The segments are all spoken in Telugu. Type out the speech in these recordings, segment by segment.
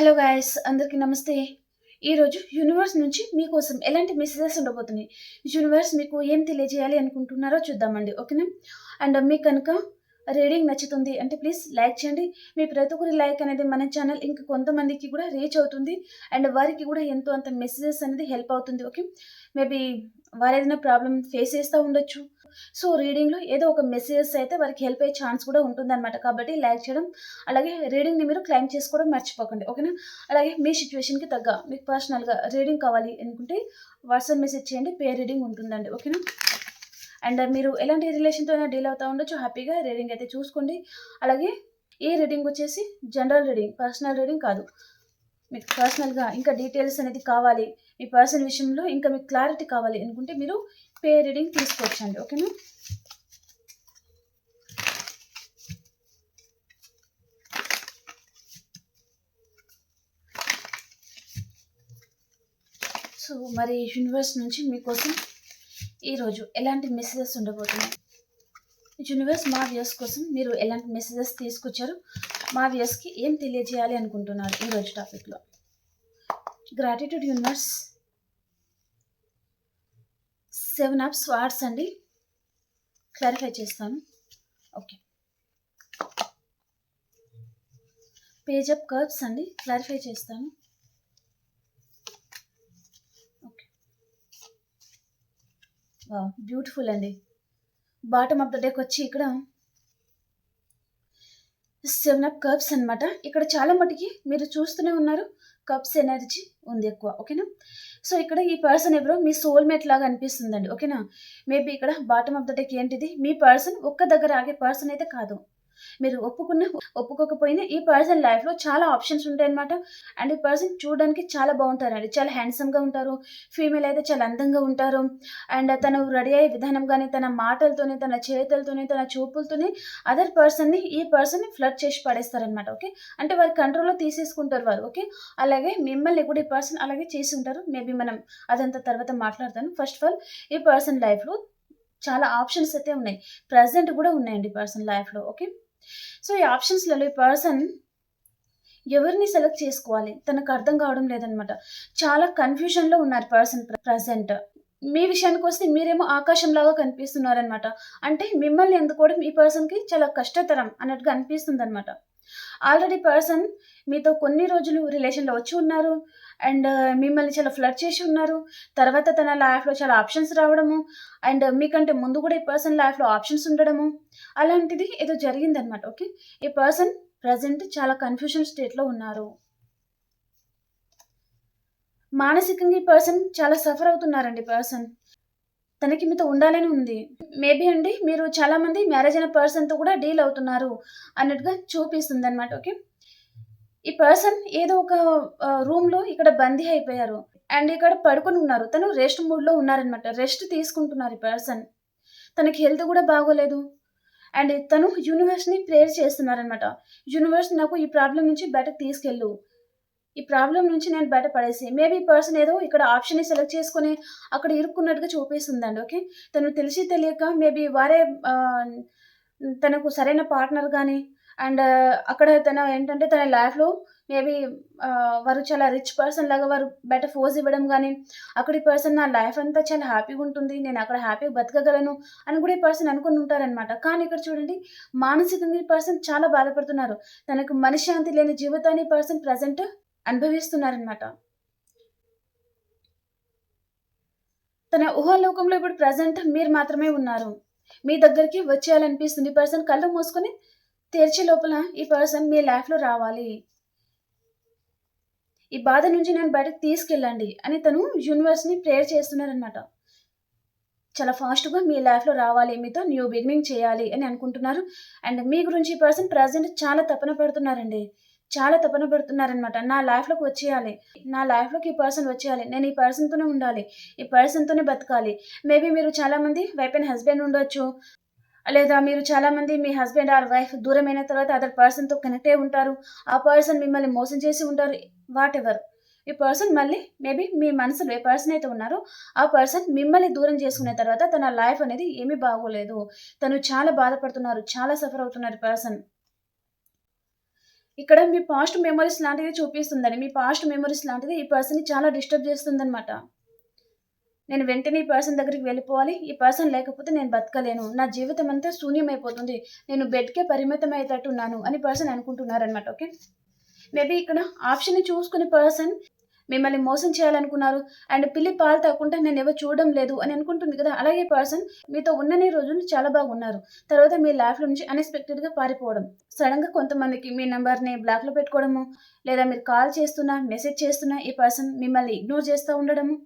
హలో గాయస్ అందరికీ నమస్తే. ఈరోజు యూనివర్స్ నుంచి మీకోసం ఎలాంటి మెసేజెస్ ఉండబోతున్నాయి? యూనివర్స్ మీకు ఏం తెలియజేయాలి అనుకుంటున్నారో చూద్దామండి ఓకేనా? అండ్ మీకు కనుక రీడింగ్ నచ్చుతుంది అంటే ప్లీజ్ లైక్ చేయండి. మీ ప్రతి ఒక్కరి లైక్ అనేది మన ఛానల్ ఇంకా కొంతమందికి కూడా రీచ్ అవుతుంది. అండ్ వారికి కూడా ఎంతో అంత మెసేజెస్ అనేది హెల్ప్ అవుతుంది ఓకే? మేబీ వారు ఏదైనా ప్రాబ్లం ఫేస్ చేస్తూ ఉండొచ్చు. సో రీడింగ్లో ఏదో ఒక మెసేజెస్ అయితే వారికి హెల్ప్ అయ్యే ఛాన్స్ కూడా ఉంటుందన్నమాట. కాబట్టి లైక్ చేయడం అలాగే రీడింగ్ని మీరు క్లైమ్ చేసుకోవడం మర్చిపోకండి ఓకేనా అలాగే మీ సిచ్యువేషన్కి తగ్గ మీకు పర్సనల్గా రీడింగ్ కావాలి అనుకుంటే వాట్సాప్ మెసేజ్ చేయండి పే రీడింగ్ ఉంటుందండి ఓకేనా అండ్ మీరు ఎలాంటి రిలేషన్తో అయినా డీల్ అవుతూ ఉండొచ్చు హ్యాపీగా రీడింగ్ అయితే చూసుకోండి. అలాగే ఈ రీడింగ్ వచ్చేసి జనరల్ రీడింగ్ పర్సనల్ రీడింగ్ కాదు. మీకు పర్సనల్గా ఇంకా డీటెయిల్స్ అనేది కావాలి మీ పర్సనల్ విషయంలో ఇంకా మీకు క్లారిటీ కావాలి అనుకుంటే మీరు పే రీడింగ్ తీసుకోవచ్చండి ఓకేనా? సో మరి యూనివర్స్ నుంచి మీకోసం ఈరోజు ఎలాంటి మెసేజెస్ ఉండబోతున్నాయి? యూనివర్స్ మా వ్యూస్ కోసం మీరు ఎలాంటి మెసేజెస్ తీసుకొచ్చారు? మా వ్యూస్కి ఏం తెలియజేయాలి అనుకుంటున్నారు ఈరోజు టాపిక్లో? Gratitude universe seven of swords అండి. క్లారిఫై చేస్తాను. ఓకే పేజ్ అప్ కర్బ్స్ అండి. క్లారిఫై చేస్తాను. ఓకే బ్యూటిఫుల్ అండి. బాటమ్ ఆఫ్ ద డేక్ వచ్చి ఇక్కడ సెవెన్ అప్ కర్బ్స్ అనమాట ఇక్కడ చాలా మటుకి మీరు చూస్తూనే ఉన్నారు. కప్స్ ఎనర్జీ ఉంది ఎక్కువ ఓకేనా సో ఇక్కడ ఈ పర్సన్ ఎవరో మీ సోల్మేట్ లాగా అనిపిస్తుందండి ఓకేనా మేబీ ఇక్కడ బాటమ్ ఆఫ్ ద డేక్ ఏంటిది? మీ పర్సన్ ఒక్క దగ్గర ఆగే పర్సన్ అయితే కాదు. మీరు ఒప్పుకున్న ఒప్పుకోకపోయినా ఈ పర్సన్ లైఫ్లో చాలా ఆప్షన్స్ ఉంటాయన్నమాట. అండ్ ఈ పర్సన్ చూడడానికి చాలా బాగుంటారండి. చాలా హ్యాండ్సమ్గా ఉంటారు. ఫీమేల్ అయితే చాలా అందంగా ఉంటారు. అండ్ తను రెడీ అయ్యే విధానం కానీ తన మాటలతోనే తన చేతులతోనే తన చూపులతోనే అదర్ పర్సన్ని ఈ పర్సన్ని ఫ్లడ్ చేసి పడేస్తారనమాట ఓకే అంటే వారి కంట్రోల్లో తీసేసుకుంటారు వారు ఓకే అలాగే మిమ్మల్ని కూడా ఈ పర్సన్ అలాగే చేసి ఉంటారు మేబీ మనం అదంతా తర్వాత మాట్లాడతాను. ఫస్ట్ ఆఫ్ ఆల్ ఈ పర్సన్ లైఫ్లో చాలా ఆప్షన్స్ అయితే ఉన్నాయి. ప్రజెంట్ కూడా ఉన్నాయండి పర్సన్ లైఫ్లో ఓకే సో ఈ ఆప్షన్స్లలో ఈ పర్సన్ ఎవరిని సెలెక్ట్ చేసుకోవాలి? తనకు అర్థం కావడం లేదనమాట చాలా కన్ఫ్యూజన్లో ఉన్నారు పర్సన్ ప్రజెంట్ మీ విషయానికి వస్తే మీరేమో ఆకాశంలాగా కనిపిస్తున్నారనమాట అంటే మిమ్మల్ని ఎందుకోవడం ఈ పర్సన్కి చాలా కష్టతరం అన్నట్టుగా అనిపిస్తుంది అనమాట ఆల్రెడీ పర్సన్ మీతో కొన్ని రోజులు రిలేషన్లో వచ్చి ఉన్నారు. అండ్ మిమ్మల్ని చాలా ఫ్లడ్ చేసి ఉన్నారు. తర్వాత తన లైఫ్లో చాలా ఆప్షన్స్ రావడము అండ్ మీకంటే ముందు కూడా ఈ పర్సన్ లైఫ్లో ఆప్షన్స్ ఉండడము అలాంటిది ఏదో జరిగిందనమాట ఓకే? ఈ పర్సన్ ప్రజెంట్ చాలా కన్ఫ్యూషన్ స్టేట్లో ఉన్నారు. మానసికంగా ఈ పర్సన్ చాలా సఫర్ అవుతున్నారండి పర్సన్. తనకి మీతో ఉండాలని ఉంది. మేబీ అండి మీరు చాలామంది మ్యారేజ్ అయిన పర్సన్తో కూడా డీల్ అవుతున్నారు అన్నట్టుగా చూపిస్తుంది అనమాట ఓకే? ఈ పర్సన్ ఏదో ఒక రూమ్లో ఇక్కడ బందీ అయిపోయారు. అండ్ ఇక్కడ పడుకొని ఉన్నారు. తను రెస్ట్ మూడ్లో ఉన్నారనమాట రెస్ట్ తీసుకుంటున్నారు ఈ పర్సన్. తనకి హెల్త్ కూడా బాగోలేదు. అండ్ తను యూనివర్స్ని ప్రేయర్ చేస్తున్నారనమాట యూనివర్స్ నాకు ఈ ప్రాబ్లం నుంచి బయటకు తీసుకెళ్ళు. ఈ ప్రాబ్లం నుంచి నేను బయట పడేసి. మేబీ పర్సన్ ఏదో ఇక్కడ ఆప్షన్ని సెలెక్ట్ చేసుకొని అక్కడ ఇరుక్కున్నట్టుగా చూపిస్తుందండి ఓకే? తను తెలిసి తెలియక మేబీ వారే తనకు సరైన పార్ట్నర్ కానీ అండ్ అక్కడ తన ఏంటంటే తన లైఫ్లో మేబీ వారు చాలా రిచ్ పర్సన్ లాగా వారు బయట ఫోజ్ ఇవ్వడం కానీ అక్కడి పర్సన్ నా లైఫ్ అంతా చాలా హ్యాపీగా ఉంటుంది నేను అక్కడ హ్యాపీగా బతకగలను అని కూడా ఈ పర్సన్ అనుకుని ఉంటారనమాట కానీ ఇక్కడ చూడండి మానసికంగా ఈ పర్సన్ చాలా బాధపడుతున్నారు. తనకు మనశ్శాంతి లేని జీవితాన్ని పర్సన్ ప్రజెంట్ అనుభవిస్తున్నారనమాట తన ఊహాలోకంలో ఇప్పుడు ప్రజెంట్ మీరు మాత్రమే ఉన్నారు. మీ దగ్గరికి వచ్చేయాలనిపిస్తుంది. ఈ పర్సన్ కళ్ళు మూసుకొని తెరిచే లోపల ఈ పర్సన్ మీ లైఫ్లో రావాలి. ఈ బాధ నుంచి నేను బయటకు తీసుకెళ్ళండి అని తను యూనివర్స్ని ప్రేయర్ చేస్తున్నారనమాట చాలా ఫాస్ట్గా మీ లైఫ్లో రావాలి మీతో న్యూ బిగినింగ్ చేయాలి అని అనుకుంటున్నారు. అండ్ మీ గురించి ఈ పర్సన్ ప్రజెంట్ చాలా తపన పడుతున్నారండి. చాలా తపన పడుతున్నారనమాట నా లైఫ్లోకి వచ్చేయాలి. నా లైఫ్లోకి ఈ పర్సన్ వచ్చేయాలి. నేను ఈ పర్సన్తోనే ఉండాలి. ఈ పర్సన్తోనే బతకాలి. మేబీ మీరు చాలామంది వైఫ్ అండ్ హస్బెండ్ ఉండొచ్చు. లేదా మీరు చాలామంది మీ హస్బెండ్ ఆర్ వైఫ్ దూరమైన తర్వాత అదర్ పర్సన్తో కనెక్ట్ అయి ఉంటారు. ఆ పర్సన్ మిమ్మల్ని మోసం చేసి ఉంటారు. వాట్ ఎవర్ ఈ పర్సన్ మళ్ళీ మేబీ మీ మనసులో ఏ పర్సన్ అయితే ఉన్నారో ఆ పర్సన్ మిమ్మల్ని దూరం చేసుకున్న తర్వాత తన లైఫ్ అనేది ఏమీ బాగోలేదు. తను చాలా బాధపడుతున్నారు. చాలా సఫర్ అవుతున్నారు పర్సన్. ఇక్కడ మీ పాస్ట్ మెమరీస్ లాంటిది చూపిస్తుందండి. మీ పాస్ట్ మెమరీస్ లాంటిది ఈ పర్సన్ని చాలా డిస్టర్బ్ చేస్తుందనమాట నేను వెంటనే ఈ పర్సన్ దగ్గరికి వెళ్ళిపోవాలి. ఈ పర్సన్ లేకపోతే నేను బతకలేను. నా జీవితం అంతా శూన్యమైపోతుంది. నేను బెడ్కే పరిమితం అయ్యేటట్టున్నాను అని పర్సన్ అనుకుంటున్నారనమాట ఓకే? మేబీ ఇక్కడ ఆప్షన్ని చూసుకునే పర్సన్ మిమ్మల్ని మోసం చేయాలనుకున్నారు. అండ్ పిల్లి పాలు తాకుండా నేను ఎవరు చూడడం లేదు అని అనుకుంటుంది కదా. అలాగే పర్సన్ మీతో ఉన్నన్ని రోజులు చాలా బాగున్నారు. తర్వాత మీ లైఫ్లో నుంచి అన్ఎక్స్పెక్టెడ్గా పారిపోవడం. సడన్గా కొంతమందికి మీ నెంబర్ని బ్లాక్లో పెట్టుకోవడము లేదా మీరు కాల్ చేస్తున్నా మెసేజ్ చేస్తున్నా ఈ పర్సన్ మిమ్మల్ని ఇగ్నోర్ చేస్తూ ఉండడము.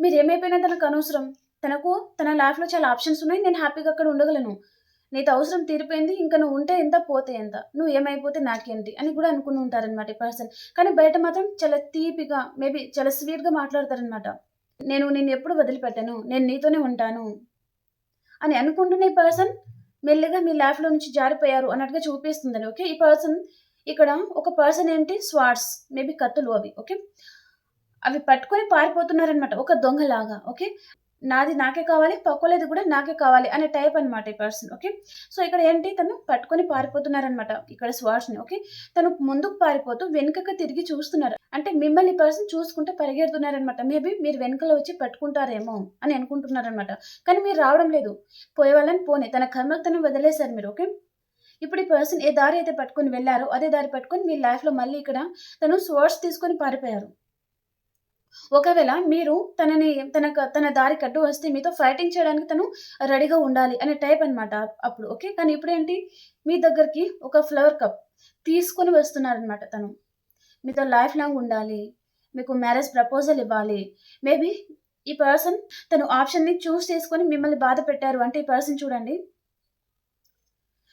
మీరు ఏమైపోయినా తనకు అనవసరం. తనకు తన లైఫ్లో చాలా ఆప్షన్స్ ఉన్నాయి. నేను హ్యాపీగా అక్కడ ఉండగలను. నీతో అవసరం తీరిపోయింది. ఇంకా నువ్వు ఉంటే ఎంత పోతే ఎంత? నువ్వు ఏమైపోతే నాకేంటి? అని కూడా అనుకుని ఉంటారనమాట ఈ పర్సన్ కానీ బయట మాత్రం చాలా తీపిగా మేబీ చాలా స్వీట్గా మాట్లాడతారనమాట నేను నేను ఎప్పుడు వదిలిపెట్టాను. నేను నీతోనే ఉంటాను. అని అనుకుంటున్న ఈ పర్సన్ మెల్లిగా మీ లైఫ్లో నుంచి జారిపోయారు అన్నట్టుగా చూపిస్తుందని ఓకే? ఈ పర్సన్ ఇక్కడ ఒక పర్సన్ ఏంటి? స్వార్ట్స్ మేబీ కత్తులు అవి. ఓకే? అవి పట్టుకొని పారిపోతున్నారనమాట ఒక దొంగలాగా ఓకే? నాది నాకే కావాలి పక్కోలేదు కూడా నాకే కావాలి అనే టైప్ అనమాట ఈ పర్సన్ ఓకే? సో ఇక్కడ ఏంటి? తను పట్టుకొని పారిపోతున్నారనమాట ఇక్కడ స్వాట్స్ని ఓకే? తను ముందుకు పారిపోతూ వెనుకకు తిరిగి చూస్తున్నారు. అంటే మిమ్మల్ని పర్సన్ చూసుకుంటే పరిగెడుతున్నారనమాట మేబీ మీరు వెనుకలో వచ్చి పట్టుకుంటారేమో అని అనుకుంటున్నారనమాట కానీ మీరు రావడం లేదు. పోయేవాళ్ళని పోనే పోనీ తన కర్మకు తను వదిలేశారు మీరు ఓకే? ఇప్పుడు ఈ పర్సన్ ఏ దారి అయితే పట్టుకొని వెళ్ళారో అదే దారి పట్టుకొని మీ లైఫ్లో మళ్ళీ ఇక్కడ తను స్వర్డ్స్ తీసుకొని పారిపోయారు. ఒకవేళ మీరు తనని తన తన దారి కట్టు వస్తే మీతో ఫైటింగ్ చేయడానికి తను రెడీగా ఉండాలి అనే టైప్ అనమాట అప్పుడు ఓకే కానీ ఇప్పుడు ఏంటి మీ దగ్గరికి ఒక ఫ్లవర్ కప్ తీసుకొని వస్తున్నారనమాట తను. మీతో లైఫ్ లాంగ్ ఉండాలి మీకు మ్యారేజ్ ప్రపోజల్ ఇవ్వాలి. మేబీ ఈ పర్సన్ తను ఆప్షన్ని చూస్ చేసుకొని మిమ్మల్ని బాధ పెట్టారు అంటే ఈ పర్సన్ చూడండి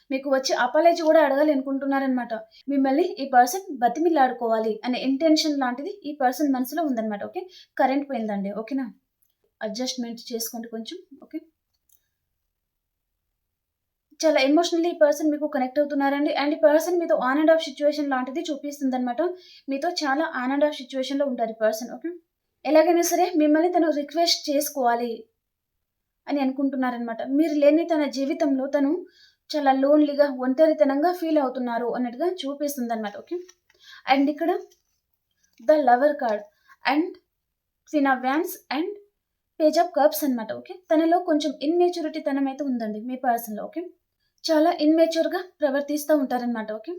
మీకు వచ్చి అపాలజీ కూడా అడగాలి అనుకుంటున్నారనమాట మిమ్మల్ని ఈ పర్సన్ బతిమిలాడుకోవాలి అనే ఇంటెన్షన్ లాంటిది ఈ పర్సన్ మనసులో ఉందన్నమాట ఓకే కరెంట్ పోయిందండి ఓకేనా అడ్జస్ట్మెంట్ చేసుకోండి కొంచెం ఓకే చాలా ఎమోషనల్లీ ఈ పర్సన్ మీకు కనెక్ట్ అవుతున్నారండి. అండ్ ఈ పర్సన్ మీతో ఆన్ అండ్ ఆఫ్ సిచ్యువేషన్ లాంటిది చూపిస్తుంది అనమాట మీతో చాలా ఆన్ అండ్ ఆఫ్ సిచ్యువేషన్లో ఉంటారు ఈ పర్సన్ ఓకే ఎలాగైనా సరే మిమ్మల్ని తను రిక్వెస్ట్ చేసుకోవాలి అని అనుకుంటున్నారనమాట మీరు లేని తన జీవితంలో తను చాలా లోన్లీగా ఒంటరితనంగా ఫీల్ అవుతున్నారు అన్నట్టుగా చూపిస్తుంది అనమాట ఓకే అండ్ ఇక్కడ the lover card and సినా wands and page of cups అనమాట ఓకే తనలో కొంచెం ఇన్మెచ్యూరిటీ తనం అయితే ఉందండి మీ పర్సన్లో ఓకే చాలా ఇన్మెచ్యూర్గా ప్రవర్తిస్తూ ఉంటారనమాట ఓకే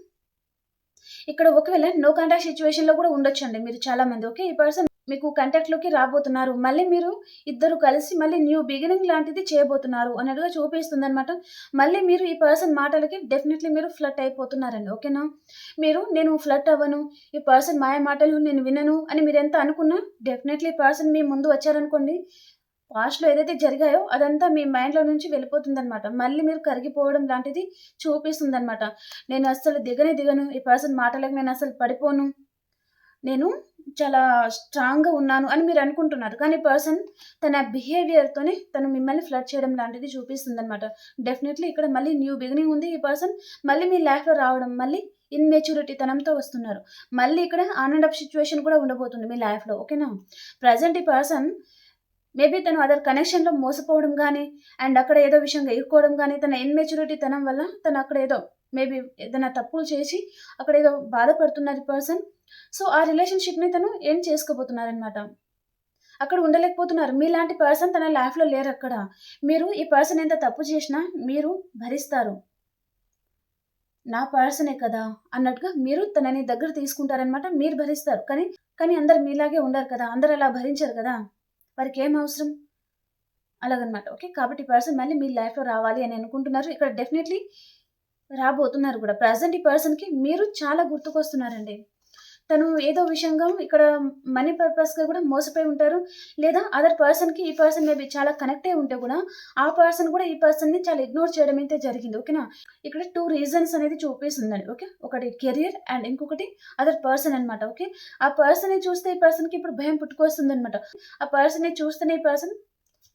ఇక్కడ ఒకవేళ నో కాంటాక్ట్ సిచ్యువేషన్లో కూడా ఉండొచ్చు అండి మీరు చాలా మంది ఓకే ఈ పర్సన్ మీకు కంటెక్ట్లోకి రాబోతున్నారు. మళ్ళీ మీరు ఇద్దరు కలిసి మళ్ళీ న్యూ బిగినింగ్ లాంటిది చేయబోతున్నారు అన్నట్టుగా చూపిస్తుంది అనమాట మళ్ళీ మీరు ఈ పర్సన్ మాటలకి డెఫినెట్లీ మీరు ఫ్లట్ అయిపోతున్నారండి. ఓకేనా మీరు నేను ఫ్లట్ అవ్వను ఈ పర్సన్ మాయ మాటలు నేను వినను అని మీరు ఎంత అనుకున్నా డెఫినెట్లీ పర్సన్ మీ ముందు వచ్చారనుకోండి పాస్ట్లో ఏదైతే జరిగాయో అదంతా మీ మైండ్లో నుంచి వెళ్ళిపోతుంది అనమాట మళ్ళీ మీరు కరిగిపోవడం లాంటిది చూపిస్తుంది అనమాట నేను అస్సలు దిగనే దిగను ఈ పర్సన్ మాటలకు నేను అసలు పడిపోను. నేను చాలా స్ట్రాంగ్గా ఉన్నాను అని మీరు అనుకుంటున్నారు. కానీ పర్సన్ తన బిహేవియర్తోనే తను మిమ్మల్ని ఫ్లడ్ చేయడం లాంటిది చూపిస్తుంది అనమాట డెఫినెట్లీ ఇక్కడ మళ్ళీ న్యూ బిగినింగ్ ఉంది. ఈ పర్సన్ మళ్ళీ మీ లైఫ్లో రావడం మళ్ళీ ఇన్మెచ్యూరిటీ తనంతో వస్తున్నారు. మళ్ళీ ఇక్కడ ఆన్ అండ్ అప్ సిచ్యువేషన్ కూడా ఉండబోతుంది మీ లైఫ్లో ఓకేనా ప్రజెంట్ ఈ పర్సన్ మేబీ తను అదర్ కనెక్షన్లో మోసపోవడం కానీ అండ్ అక్కడ ఏదో విషయంగా ఇరుక్కోవడం కానీ తన ఇన్మెచ్యూరిటీ తనం వల్ల తను అక్కడ ఏదో మేబీ ఏదైనా తప్పులు చేసి అక్కడ ఏదో బాధపడుతున్నారు పర్సన్ సో ఆ రిలేషన్షిప్ని తను ఏం చేసుకోబోతున్నారనమాట అక్కడ ఉండలేకపోతున్నారు. మీలాంటి పర్సన్ తన లైఫ్లో లేరు అక్కడ. మీరు ఈ పర్సన్ ఎంత తప్పు చేసినా మీరు భరిస్తారు. నా పర్సనే కదా అన్నట్టుగా మీరు తనని దగ్గర తీసుకుంటారనమాట మీరు భరిస్తారు. కానీ కానీ అందరు మీలాగే ఉండరు కదా. అందరు అలా భరించారు కదా. వారికి ఏం అవసరం? అలాగనమాట ఓకే కాబట్టి పర్సన్ మళ్ళీ మీ లైఫ్లో రావాలి అని అనుకుంటున్నారు. ఇక్కడ డెఫినెట్లీ రాబోతున్నారు కూడా. ప్రజెంట్ ఈ పర్సన్కి మీరు చాలా గుర్తుకొస్తున్నారండి. తను ఏదో విషయంగా ఇక్కడ మనీ పర్పస్గా కూడా మోసపోయి ఉంటారు. లేదా అదర్ పర్సన్కి ఈ పర్సన్ మేబీ చాలా కనెక్ట్ అయి ఉంటే కూడా ఆ పర్సన్ కూడా ఈ పర్సన్ని చాలా ఇగ్నోర్ చేయడం అయితే జరిగింది. ఓకేనా ఇక్కడ టూ రీజన్స్ అనేది చూపిస్తుందండి. ఓకే ఒకటి కెరియర్ అండ్ ఇంకొకటి అదర్ పర్సన్ అనమాట ఓకే ఆ పర్సన్ని చూస్తే ఈ పర్సన్కి ఇప్పుడు భయం పుట్టుకొస్తుంది అనమాట ఆ పర్సన్ని చూస్తేనే ఈ పర్సన్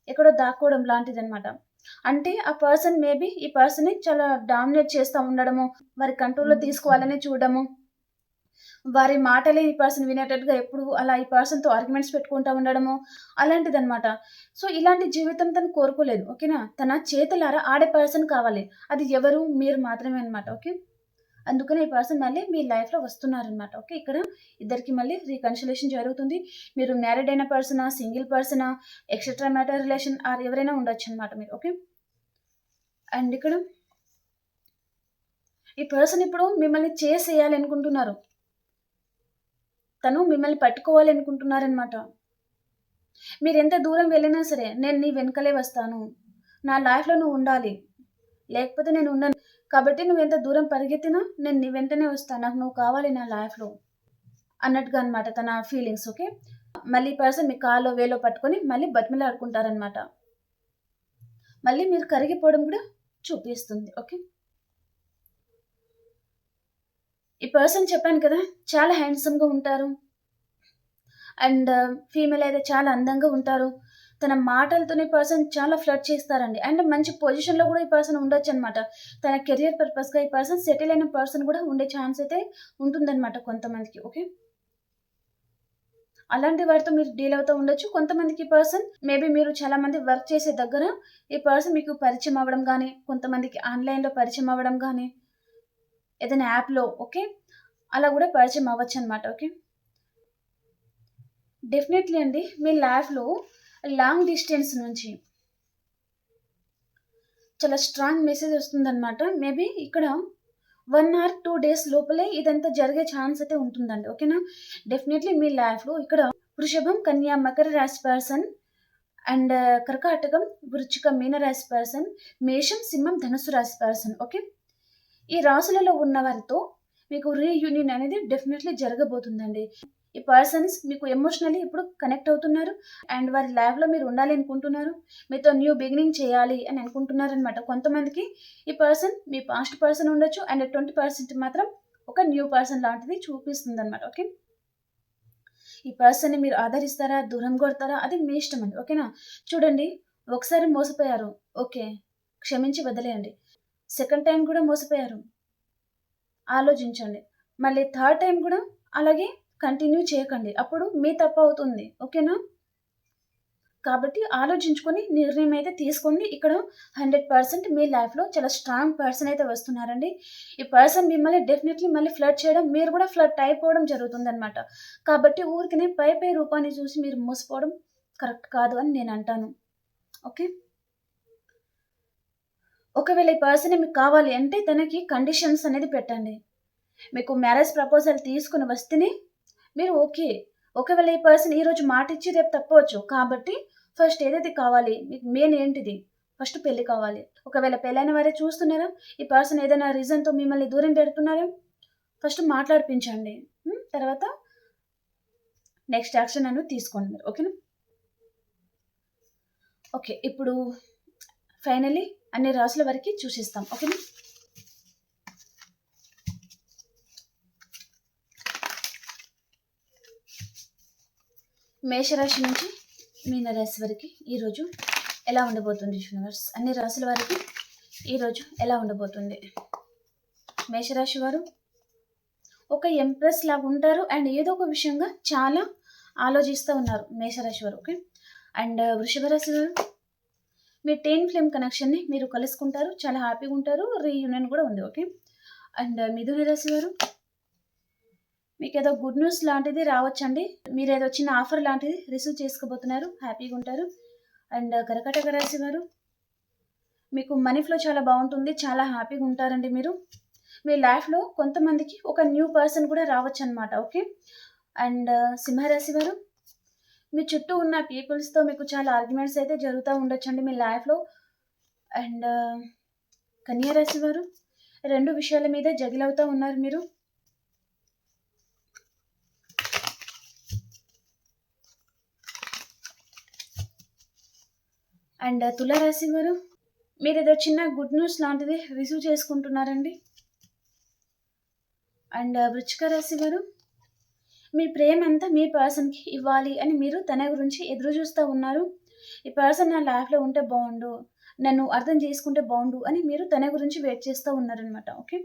ఎక్కడో దాక్కోవడం లాంటిది అనమాట అంటే ఆ పర్సన్ మేబీ ఈ పర్సన్ని చాలా డామినేట్ చేస్తూ ఉండడము వారి కంట్రోల్లో తీసుకోవాలని చూడడము వారి మాటలే ఈ పర్సన్ వినేటట్టుగా ఎప్పుడు అలా ఈ పర్సన్తో ఆర్గ్యుమెంట్స్ పెట్టుకుంటూ ఉండడము అలాంటిదనమాట సో ఇలాంటి జీవితం తను కోరుకోలేదు ఓకేనా? తన చేతులారా ఆడే పర్సన్ కావాలి. అది ఎవరు? మీరు మాత్రమే అనమాట ఓకే? అందుకని ఈ పర్సన్ మళ్ళీ మీ లైఫ్లో వస్తున్నారనమాట ఓకే? ఇక్కడ ఇద్దరికి మళ్ళీ రీకన్సిలేషన్ జరుగుతుంది. మీరు మ్యారీడ్ అయిన పర్సనా సింగిల్ పర్సనా ఎక్సెట్రా మ్యాటర్ రిలేషన్ ఆర్ ఎవరైనా ఉండొచ్చు అనమాట మీరు ఓకే? అండ్ ఇక్కడ ఈ పర్సన్ ఇప్పుడు మిమ్మల్ని చేసేయాలి అనుకుంటున్నారు తను మిమ్మల్ని పట్టుకోవాలి అనుకుంటున్నారనమాట మీరు ఎంత దూరం వెళ్ళినా సరే నేను నీ వెనుకలే వస్తాను. నా లైఫ్లో నువ్వు ఉండాలి. లేకపోతే నేను ఉండను. కాబట్టి నువ్వు ఎంత దూరం పరిగెత్తినా నేను నీ వెంటనే వస్తాను. నాకు నువ్వు కావాలి నా లైఫ్లో. అన్నట్టుగా అనమాట తన ఫీలింగ్స్ ఓకే? మళ్ళీ పర్సన్ మీ కాలో వేలో పట్టుకొని మళ్ళీ బతిమలాడుకుంటారనమాట మళ్ళీ మీరు కరిగిపోవడం కూడా చూపిస్తుంది ఓకే? ఈ పర్సన్ చెప్పాను కదా చాలా హ్యాండ్సమ్గా ఉంటారు. అండ్ ఫీమేల్ uh, అయితే చాలా అందంగా ఉంటారు. తన మాటలతోనే పర్సన్ చాలా ఫ్లడ్ చేస్తారండి. అండ్ మంచి పొజిషన్లో కూడా ఈ పర్సన్ ఉండొచ్చు అనమాట తన కెరియర్ పర్పస్గా ఈ పర్సన్ సెటిల్ అయిన పర్సన్ కూడా ఉండే ఛాన్స్ అయితే ఉంటుందన్నమాట కొంతమందికి ఓకే అలాంటి వారితో మీరు డీల్ అవుతూ ఉండొచ్చు. కొంతమందికి పర్సన్ మేబీ మీరు చాలా మంది వర్క్ చేసే దగ్గర ఈ పర్సన్ మీకు పరిచయం అవ్వడం కానీ కొంతమందికి ఆన్లైన్లో పరిచయం అవ్వడం కానీ ఏదైనా యాప్లో ఓకే? అలా కూడా పరిచయం అవ్వచ్చు అనమాట ఓకే? డెఫినెట్లీ అండి. మీ లైఫ్లో లాంగ్ డిస్టెన్స్ నుంచి చాలా స్ట్రాంగ్ మెసేజ్ వస్తుందన్నమాట. మేబీ ఇక్కడ వన్ ఆర్ టూ డేస్ లోపలే ఇదంతా జరిగే ఛాన్స్ అయితే ఉంటుందండి ఓకేనా? డెఫినెట్లీ మీ లైఫ్లో ఇక్కడ వృషభం కన్యా మకర రాశి పర్సన్ అండ్ కర్కాటకం వృచ్చిక మీన రాశి పర్సన్ మేషం సింహం ధనుసు రాశి పర్సన్ ఓకే? ఈ రాశులలో ఉన్న వారితో మీకు రీయూనియన్ అనేది డెఫినెట్లీ జరగబోతుందండి. ఈ పర్సన్స్ మీకు ఎమోషనల్లీ ఇప్పుడు కనెక్ట్ అవుతున్నారు అండ్ వారి లైఫ్లో మీరు ఉండాలి అనుకుంటున్నారు. మీతో న్యూ బిగినింగ్ చేయాలి అని అనుకుంటున్నారు అనమాట కొంతమందికి ఈ పర్సన్ మీ పాస్ట్ పర్సన్ ఉండొచ్చు అండ్ ట్వంటీ పర్సెంట్ మాత్రం ఒక న్యూ పర్సన్ లాంటిది చూపిస్తుంది అనమాట ఓకే ఈ పర్సన్ని మీరు ఆదరిస్తారా దూరం కొడతారా? అది మీ ఇష్టం అండి. ఓకేనా చూడండి. ఒకసారి మోసపోయారు. ఓకే క్షమించి వదిలేయండి. సెకండ్ టైం కూడా మోసపోయారు. ఆలోచించండి. మళ్ళీ థర్డ్ టైం కూడా అలాగే కంటిన్యూ చేయకండి. అప్పుడు మీ తప్పు అవుతుంది. ఓకేనా? కాబట్టి ఆలోచించుకొని నిర్ణయం అయితే తీసుకోండి. ఇక్కడ హండ్రెడ్ పర్సెంట్ మీ లైఫ్లో చాలా స్ట్రాంగ్ పర్సన్ అయితే వస్తున్నారండి. ఈ పర్సన్ మిమ్మల్ని డెఫినెట్లీ మళ్ళీ ఫ్లడ్ చేయడం మీరు కూడా ఫ్లడ్ అయిపోవడం జరుగుతుంది అనమాట కాబట్టి ఊరికినే పై పై రూపాన్ని చూసి మీరు మోసపోవడం కరెక్ట్ కాదు అని నేను అంటాను. ఓకే? ఒకవేళ ఈ పర్సన్ మీకు కావాలి అంటే తనకి కండిషన్స్ అనేది పెట్టండి. మీకు మ్యారేజ్ ప్రపోజల్ తీసుకుని వస్తేనే మీరు ఓకే ఒకవేళ ఈ పర్సన్ ఈరోజు మాట ఇచ్చి రేపు తప్పవచ్చు. కాబట్టి ఫస్ట్ ఏదైతే కావాలి మీకు మెయిన్ ఏంటిది? ఫస్ట్ పెళ్ళి కావాలి. ఒకవేళ పెళ్ళైన వారే చూస్తున్నారా? ఈ పర్సన్ ఏదైనా రీజన్తో మిమ్మల్ని దూరం పెడుతున్నారా? ఫస్ట్ మాట్లాడిపించండి. తర్వాత నెక్స్ట్ యాక్షన్ అను తీసుకోండి మీరు. ఓకేనా ఓకే ఇప్పుడు ఫైనల్లీ అన్ని రాసుల వరకు చూసిస్తాం ఓకేనా? మేషరాశి నుంచి మీనరాశి వరకు ఈరోజు ఎలా ఉండబోతుంది యూనివర్స్? అన్ని రాశుల వారికి ఈరోజు ఎలా ఉండబోతుంది? మేషరాశి వారు ఒక ఎంప్రెస్ లాగా ఉంటారు అండ్ ఏదో ఒక విషయంగా చాలా ఆలోచిస్తూ ఉన్నారు మేషరాశి వారు ఓకే? అండ్ వృషభ రాశి వారు మీ టెన్ ఫ్లేమ్ కనెక్షన్ని మీరు కలుసుకుంటారు. చాలా హ్యాపీగా ఉంటారు. రీయూనియన్ కూడా ఉంది ఓకే? అండ్ మిథున రాశి వారు మీకు ఏదో గుడ్ న్యూస్ లాంటిది రావచ్చండి. మీరు ఏదో చిన్న ఆఫర్ లాంటిది రిసీవ్ చేసుకోబోతున్నారు. హ్యాపీగా ఉంటారు. అండ్ కర్కటక రాశి వారు మీకు మనీ ఫ్లో చాలా బాగుంటుంది. చాలా హ్యాపీగా ఉంటారండి మీరు. మీ లైఫ్లో కొంతమందికి ఒక న్యూ పర్సన్ కూడా రావచ్చు అనమాట ఓకే? అండ్ సింహరాశి వారు మీ చుట్టూ ఉన్న పీపుల్స్తో మీకు చాలా ఆర్గ్యుమెంట్స్ అయితే జరుగుతూ ఉండొచ్చండి మీ లైఫ్లో అండ్ uh, కన్యారాశి వారు రెండు విషయాల మీద జగిలవుతూ ఉన్నారు మీరు. అండ్ uh, తులారాశి వారు మీరు ఏదో చిన్న గుడ్ న్యూస్ లాంటిది రిసీవ్ చేసుకుంటున్నారండి. అండ్ uh, వృచ్చిక రాశి వారు మీ ప్రేమ అంతా మీ పర్సన్కి ఇవ్వాలి అని మీరు తన గురించి ఎదురు చూస్తూ ఉన్నారు. ఈ పర్సన్ నా లైఫ్లో ఉంటే బాగుండు నన్ను అర్థం చేసుకుంటే బాగుండు అని మీరు తన గురించి వెయిట్ చేస్తూ ఉన్నారనమాట ఓకే?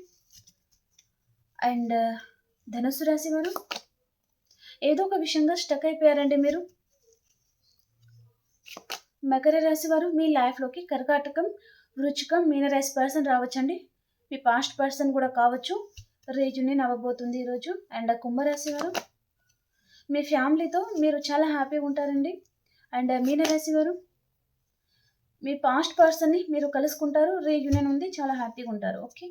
అండ్ ధనుసు రాశి వారు? ఏదో ఒక విషయంగా స్టక్ అయిపోయారండి మీరు. మకర రాశి వారు మీ లైఫ్లోకి కర్కాటకం వృచ్చికం మీనరాశి పర్సన్ రావచ్చండి. మీ పాస్ట్ పర్సన్ కూడా కావచ్చు. రేజుని నవ్వబోతుంది ఈరోజు. అండ్ కుంభరాశి వారు? మీ ఫ్యామిలీతో మీరు చాలా హ్యాపీగా ఉంటారండి. అండ్ మీనరాశి వారు మీ పాస్ట్ పర్సన్ని మీరు కలుసుకుంటారు రీయూనియన్ ఉంది చాలా హ్యాపీగా ఉంటారు. ఓకే?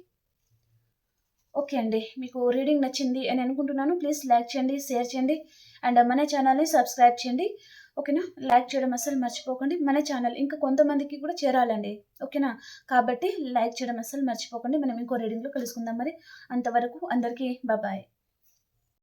ఓకే అండి. మీకు రీడింగ్ నచ్చింది అని అనుకుంటున్నాను. ప్లీజ్ లైక్ చేయండి షేర్ చేయండి. అండ్ మన ఛానల్ని సబ్స్క్రైబ్ చేయండి. ఓకేనా? లైక్ చేయడం అస్సలు మర్చిపోకండి. మన ఛానల్ ఇంకా కొంతమందికి కూడా చేరాలండి. ఓకేనా? కాబట్టి లైక్ చేయడం అస్సలు మర్చిపోకండి. మనం ఇంకో రీడింగ్లో కలుసుకుందాం మరి. అంతవరకు అందరికీ బాబాయ్.